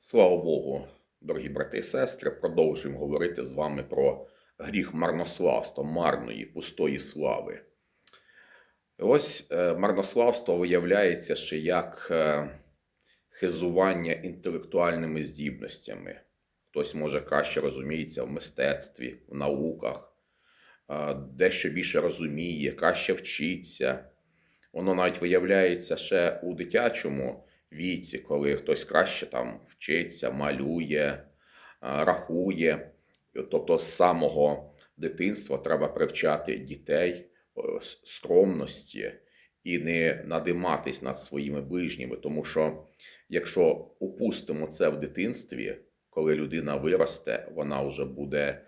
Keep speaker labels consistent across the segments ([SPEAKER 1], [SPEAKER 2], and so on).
[SPEAKER 1] Слава Богу, дорогі брати і сестри, продовжуємо говорити з вами про гріх марнославства, марної, пустої слави. Ось е, марнославство виявляється ще як е, хизування інтелектуальними здібностями. Хтось може краще розуміється в мистецтві, в науках, е, дещо більше розуміє, краще вчиться. Воно навіть виявляється ще у дитячому віці, коли хтось краще там вчиться, малює, рахує. Тобто з самого дитинства треба привчати дітей е, скромності і не надиматись над своїми ближніми. Тому що якщо упустимо це в дитинстві, коли людина виросте, вона вже буде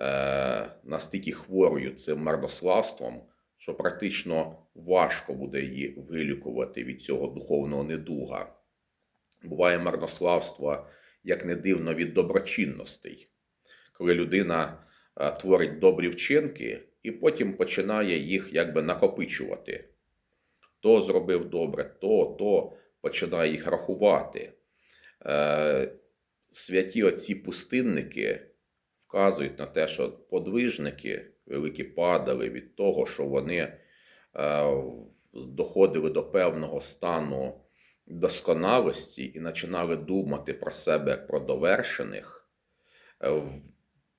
[SPEAKER 1] е, настільки хворою цим марнославством, що практично важко буде її вилікувати від цього духовного недуга. Буває марнославство, як не дивно, від доброчинностей, коли людина е, творить добрі вчинки і потім починає їх якби накопичувати. То зробив добре, то, то починає їх рахувати. Е, Святі оці пустинники вказують на те, що подвижники великі падали від того, що вони доходили до певного стану досконалості і починали думати про себе як про довершених, е,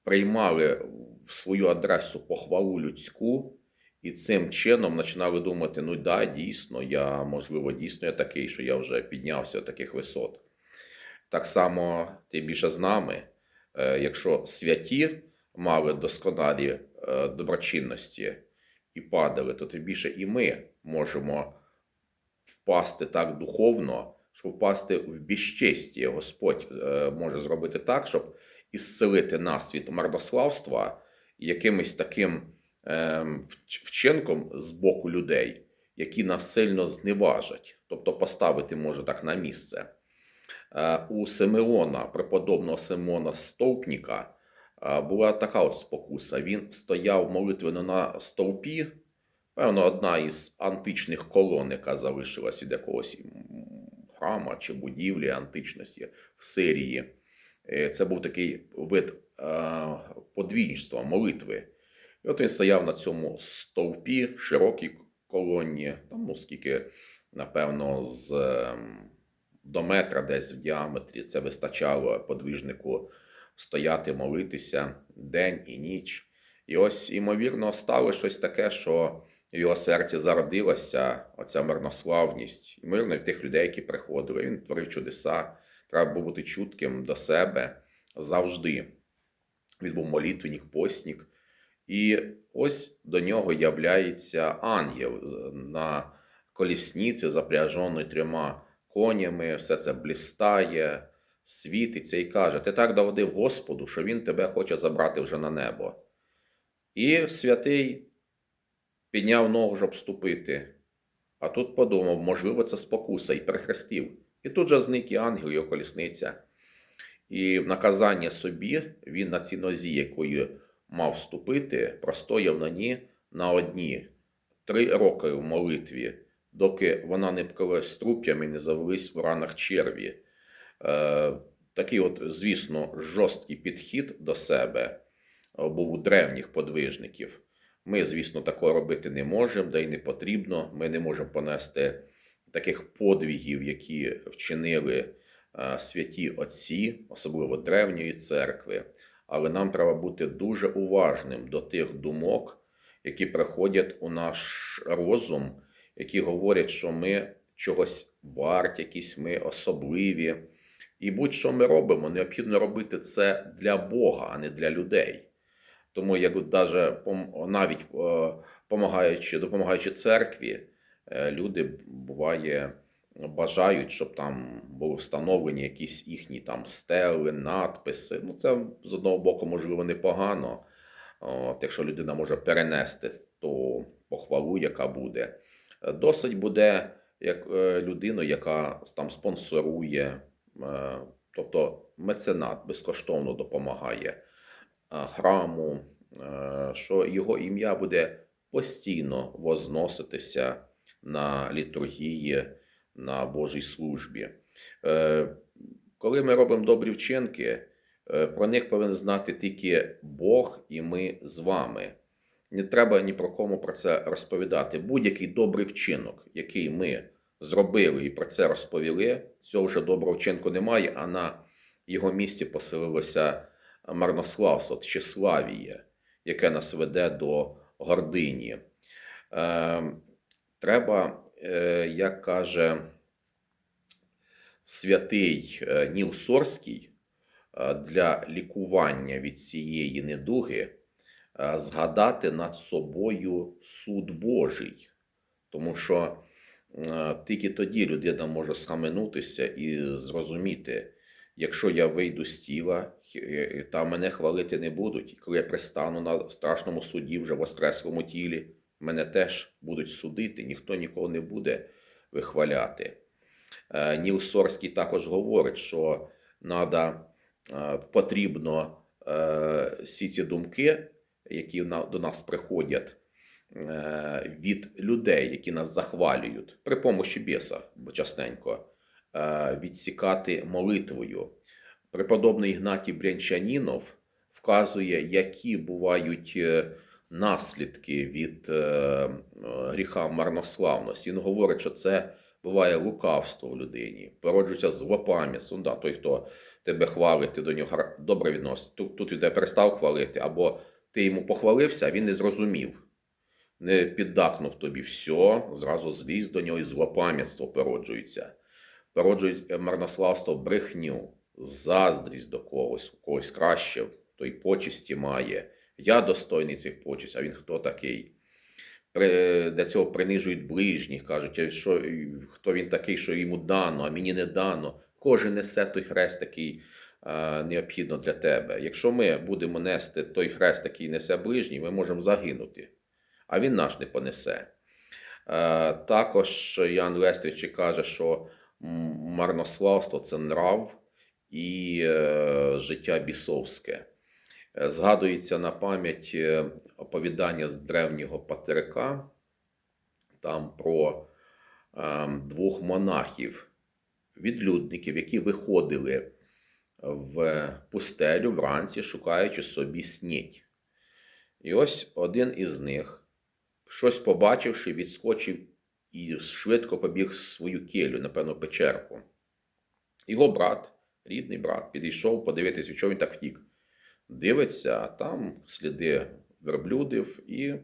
[SPEAKER 1] приймали в свою адресу похвалу людську, і цим чином починали думати: ну да, дійсно, я можливо, дійсно я такий, що я вже піднявся до таких висот. Так само тим більше з нами, е, якщо святі мали досконалі е, доброчинності і падали, то тим більше і ми можемо впасти так духовно, що впасти в безчестіє. Господь е, може зробити так, щоб ісцелити нас від марнославства якимось таким ем, вчинком з боку людей, які нас сильно зневажать, тобто поставити може так на місце. Е, У Симеона, преподобного Симеона Стовпніка, була така от спокуса. Він стояв молитвенно на стовпі, певно, одна із античних колон, яка залишилась від якогось храма чи будівлі античності в Сирії. Е, Це був такий вид е, подвійництва, молитви. І от він стояв на цьому стовпі, широкій колонні, там, ну, скільки, напевно, з до метра десь в діаметрі. Це вистачало подвижнику стояти, молитися день і ніч. І ось, ймовірно, стало щось таке, що в його серці зародилася оця марнославність. Ймовірно, в тих людей, які приходили. Він творив чудеса. Треба було бути чутким до себе завжди. Він був молитвенник, постник. І ось до нього являється ангел на колісниці, запряженої трьома конями, все це блістає, світиться і каже: Ти так догодив Господу, що Він тебе хоче забрати вже на небо. І святий підняв ногу, щоб вступити. А тут подумав, можливо, це спокуса, і перехрестив. І тут же зник і ангел, його колісниця. І в наказання собі він на цій нозі, якою мав вступити, простояв на ній на одні три роки в молитві, доки вона не вкрилась струп'ями і не завелись в ранах черві. Е, такий, от, звісно, жорсткий підхід до себе е, був у древніх подвижників. Ми, звісно, такого робити не можемо, да й не потрібно. Ми не можемо понести таких подвігів, які вчинили е, святі отці, особливо древньої церкви. Але нам треба бути дуже уважним до тих думок, які приходять у наш розум, які говорять, що ми чогось варті, якісь ми особливі. І будь-що ми робимо, необхідно робити це для Бога, а не для людей. Тому як даже навіть е, помагаючи, допомагаючи церкві, е, люди буває бажають, щоб там були встановлені якісь їхні там стели, надписи. Ну, це з одного боку, можливо, непогано. От, якщо людина може перенести ту похвалу, яка буде. Досить буде як е, людину, яка там спонсорує, тобто меценат безкоштовно допомагає е, храму, е, що його ім'я буде постійно возноситися на літургії, на Божій службі. Е, Коли ми робимо добрі вчинки, е, про них повинен знати тільки Бог і ми з вами. Не треба ні про кому про це розповідати. Будь-який добрий вчинок, який ми зробили і про це розповіли, цього вже доброго вчинку немає, а на його місці поселилося марнославство, тщеславіє, яке нас веде до гордині. Е, треба, е, як каже святий е, Ніл Сорський, е, для лікування від цієї недуги е, згадати над собою суд Божий. Тому що тільки тоді людина може схаменутися і зрозуміти, якщо я вийду з тіла, хі- там мене хвалити не будуть. Коли я пристану на страшному суді вже в воскреслому тілі, мене теж будуть судити, ніхто нікого не буде вихваляти. Е, Ніл Сорський також говорить, що надо, е, потрібно е, всі ці думки, які до нас приходять е, від людей, які нас захвалюють при помощі біса, частенько, е, відсікати молитвою. Преподобний Ігнатій Брянчанінов вказує, які бувають е, наслідки від е, е, гріха марнославності. Він говорить, що це буває лукавство в людині, породжується злопам'ятство. Ну, да, той, хто тебе хвалить, ти до нього добре відноситься. Тут, тут тебе перестав хвалити, або ти йому похвалився, а він не зрозумів, не піддакнув тобі все, зразу зліз до нього і злопам'ятство породжується. Породжують е, марнославство брехню, заздрість до когось, у когось краще, той почесті має. Я достойний цих почесть, а він хто такий? Для цього принижують ближніх, кажуть, що, хто він такий, що йому дано, а мені не дано. Кожен несе той хрест, який е, необхідно для тебе. Якщо ми будемо нести той хрест, який несе ближній, ми можемо загинути, а він наш не понесе. Е, також Ян Лествич каже, що марнославство це нрав і е, життя бісовське. Е, Згадується на пам'ять оповідання з древнього патерика, там про двох монахів, відлюдників, які виходили в пустелю вранці, шукаючи собі снідь. І ось один із них, щось побачивши, відскочив і швидко побіг в свою келю, напевно, печерку. Його брат, рідний брат, підійшов подивитися, чого він так втік. Дивиться, а там сліди верблюдів і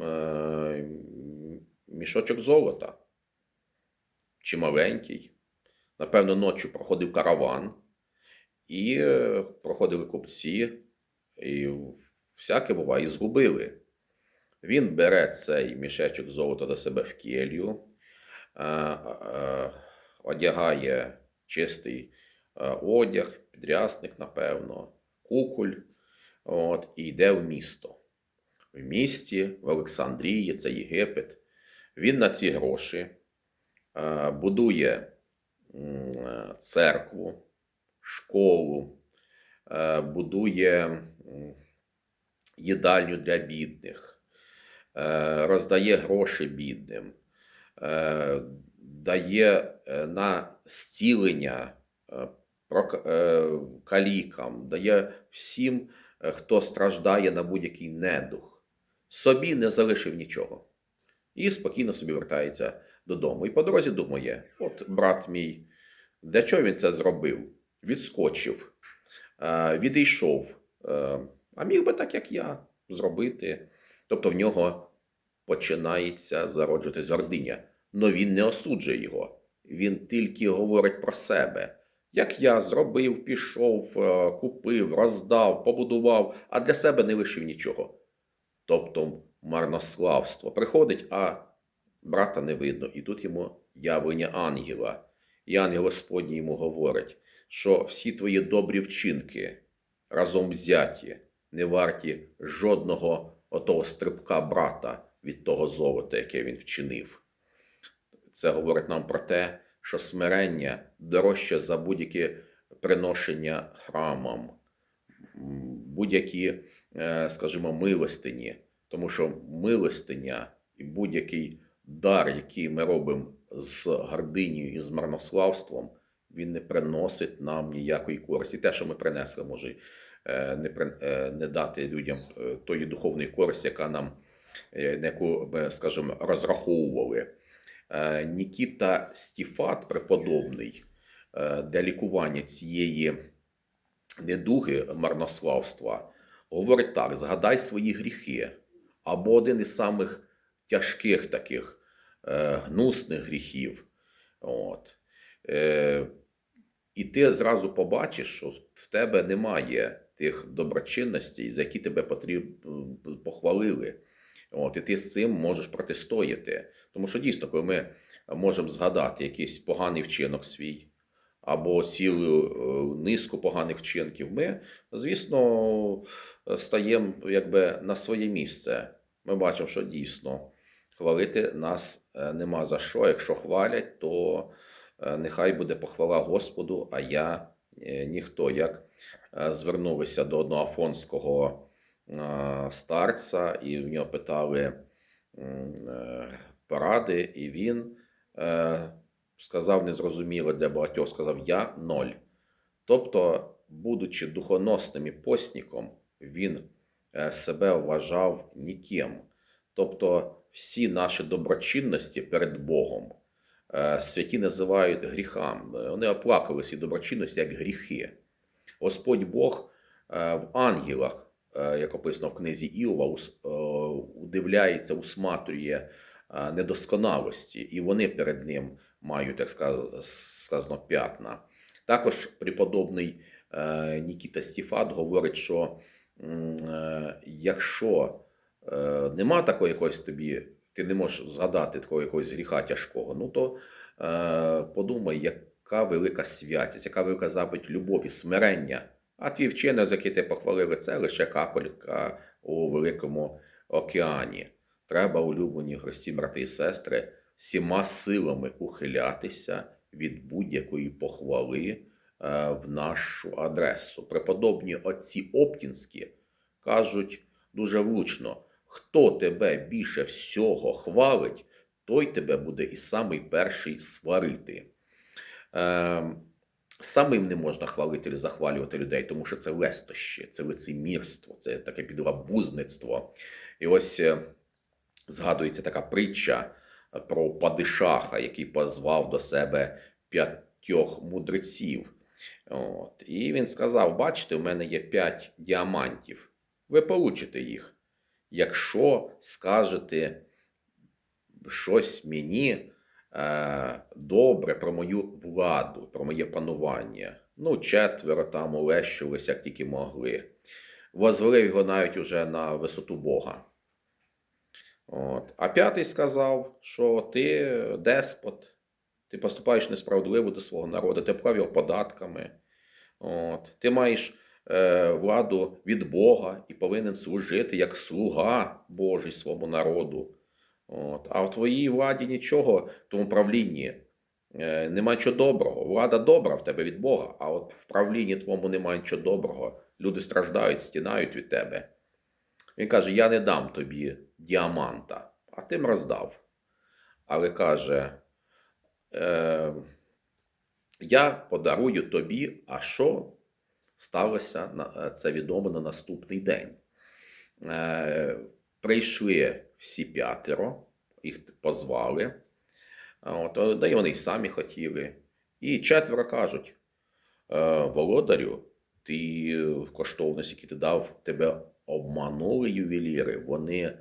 [SPEAKER 1] е, мішочок золота. Чи маленький. Напевно, ночі проходив караван, і е, проходили купці, і всяке буває, і згубили. Він бере цей мішечок золота до себе в келью, е, е, одягає чистий е, одяг, підрясник, напевно, куколь, от, і йде в місто. В місті, в Олександрії, це Єгипет. Він на ці гроші будує церкву, школу, будує їдальню для бідних, роздає гроші бідним, е, дає е, на зцілення е, е, калікам, дає всім, е, хто страждає на будь-який недух. Собі не залишив нічого. І спокійно собі вертається додому. І по дорозі думає: от брат мій, для чого він це зробив? Відскочив, е, відійшов. Е, А міг би так, як я, зробити. Тобто в нього починається зароджуватись гординя. Но він не осуджує його. Він тільки говорить про себе. Як я зробив, пішов, е, купив, роздав, побудував, а для себе не лишив нічого. Тобто марнославство приходить, а брата не видно. І тут йому явлення ангела. І ангел Господній йому говорить, що всі твої добрі вчинки разом взяті не варті жодного отого стрибка брата від того золота, яке він вчинив. Це говорить нам про те, що смирення дорожче за будь-які приношення храмам, будь-які, е, скажімо, милостині. Тому що милостиня і будь-який дар, який ми робимо з гординею і з марнославством, він не приносить нам ніякої користі. Те, що ми принесли, може не, е, не дати людям е, тої духовної користі, яка нам, е, на яку ми, скажімо, розраховували. Е, Нікіта Стіфат, преподобний, е, для лікування цієї недуги марнославства, говорить так: згадай свої гріхи, або один із самих тяжких таких е, гнусних гріхів. От. Е, і ти зразу побачиш, що в тебе немає тих доброчинностей, за які тебе потрібно похвалили. От, і ти з цим можеш протистояти. Тому що дійсно, коли ми можемо згадати якийсь поганий вчинок свій, або цілу е, низку поганих вчинків, ми, звісно, стаємо якби на своє місце. Ми бачимо, що дійсно хвалити нас е, нема за що. Якщо хвалять, то е, нехай буде похвала Господу, а я ніхто. Як звернулися до одного афонського е, старця, і в нього питали е, поради, і він е, сказав незрозуміло для багатьох, сказав я ноль. Тобто, будучи духоносним і постником, він е, себе вважав ніким. Тобто, всі наші доброчинності перед Богом е, святі називають гріхами. Вони оплакали ці доброчинності як гріхи. Господь Бог е, в ангелах, е, як описано в книзі Іова, е, удивляється, усматрює недосконалості, і вони перед ним мають, як сказано, п'ятна. Також преподобний Нікіта Стіфат говорить, що якщо нема такої якоїсь тобі, ти не можеш згадати такого якогось гріха тяжкого, ну то подумай, яка велика святість, яка велика заповідь любові, смирення. А твій вчинок, за який ти похвалили, це лише капелька у великому океані. Треба, улюблені гості, брати і сестри, всіма силами ухилятися від будь-якої похвали е, в нашу адресу. Преподобні отці Оптінські кажуть дуже влучно: хто тебе більше всього хвалить, той тебе буде і самий перший сварити. Е, Самим не можна хвалити чи захвалювати людей, тому що це лестощі, це лицемірство, це таке підлабузництво. І ось е, згадується така притча е, про падишаха, який позвав до себе п'ятьох мудреців. От. І він сказав: Бачите, у мене є п'ять діамантів. Ви получите їх. Якщо скажете щось мені добре про мою владу, про моє панування. Ну, четверо там улещились, як тільки могли. Возвелив його навіть уже на висоту Бога. От. А п'ятий сказав, що ти деспот, ти поступаєш несправедливо до свого народу, ти його податками. От. Ти маєш е, владу від Бога і повинен служити як слуга Божий своєму народу. От. А в твоїй владі нічого, в тому правлінні е, нема нічого доброго. Влада добра в тебе від Бога, а от в правлінні твоєму немає нічого доброго. Люди страждають, стінають від тебе. Він каже: Я не дам тобі діаманта, а тим роздав. Але каже, е, я подарую тобі, а що сталося е, це відомо на наступний день. Е, прийшли всі п'ятеро, їх позвали. От, е, да й вони й самі хотіли. І четверо кажуть: «Е, Володарю, ти коштовності, які ти дав, тебе обманули ювеліри, вони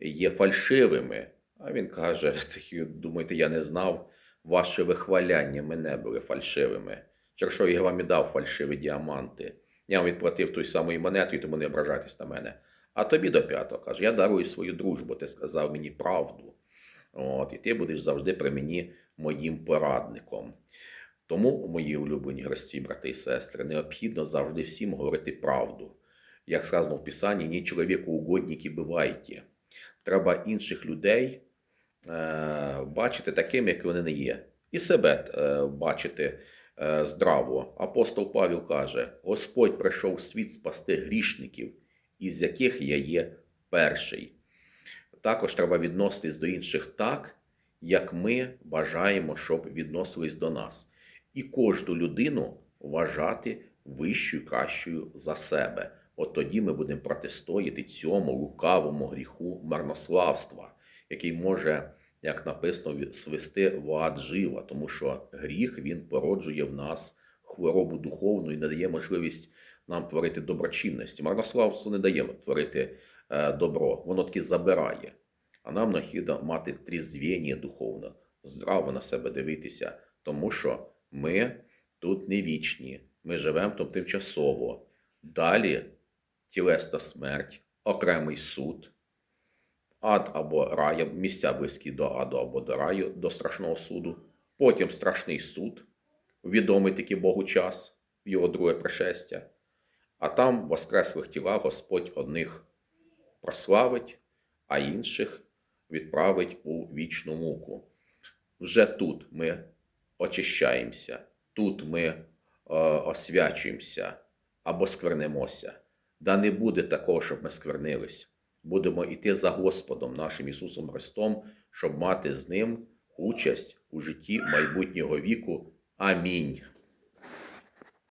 [SPEAKER 1] є фальшивими. А він каже: «Такі, думаєте, я не знав, ваше вихваляння мене були фальшивими. Через що я вам і дав фальшиві діаманти. Я вам відплатив той самою монетою, тому не ображайтесь на мене. А тобі до п'ятого каже, я дарую свою дружбу, ти сказав мені правду. От, і ти будеш завжди при мені моїм порадником. Тому, мої улюблені гості, брати і сестри, необхідно завжди всім говорити правду. Як сказано в Писанні, ні чоловіку угодники бувайте. Треба інших людей е, бачити такими, як вони не є, і себе е, бачити е, здраво. Апостол Павел каже: Господь прийшов в світ спасти грішників, із яких я є перший. Також треба відноситись до інших так, як ми бажаємо, щоб відносились до нас. і кожну людину вважати вищою, кращою за себе. От тоді ми будемо протистояти цьому лукавому гріху марнославства, який може, як написано, ві- свести в ад жива, тому що гріх він породжує в нас хворобу духовну і не дає можливість нам творити доброчинності. Марнославство не дає творити е, добро, воно таки забирає. А нам необхідно мати трізвєння духовне, здраво на себе дивитися, тому що ми тут не вічні, ми живемо тут тимчасово. Далі тілесна смерть, окремий суд, ад або рай, місця близькі до аду або до раю, до страшного суду, потім страшний суд, відомий таки Богу час, його друге пришестя, а там воскреслих тілах Господь одних прославить, а інших відправить у вічну муку. Вже тут ми очищаємося, тут ми е, освячуємося або сквернемося. Да не буде такого, щоб ми сквернились. Будемо йти за Господом нашим Ісусом Христом, щоб мати з Ним участь у житті майбутнього віку. Амінь.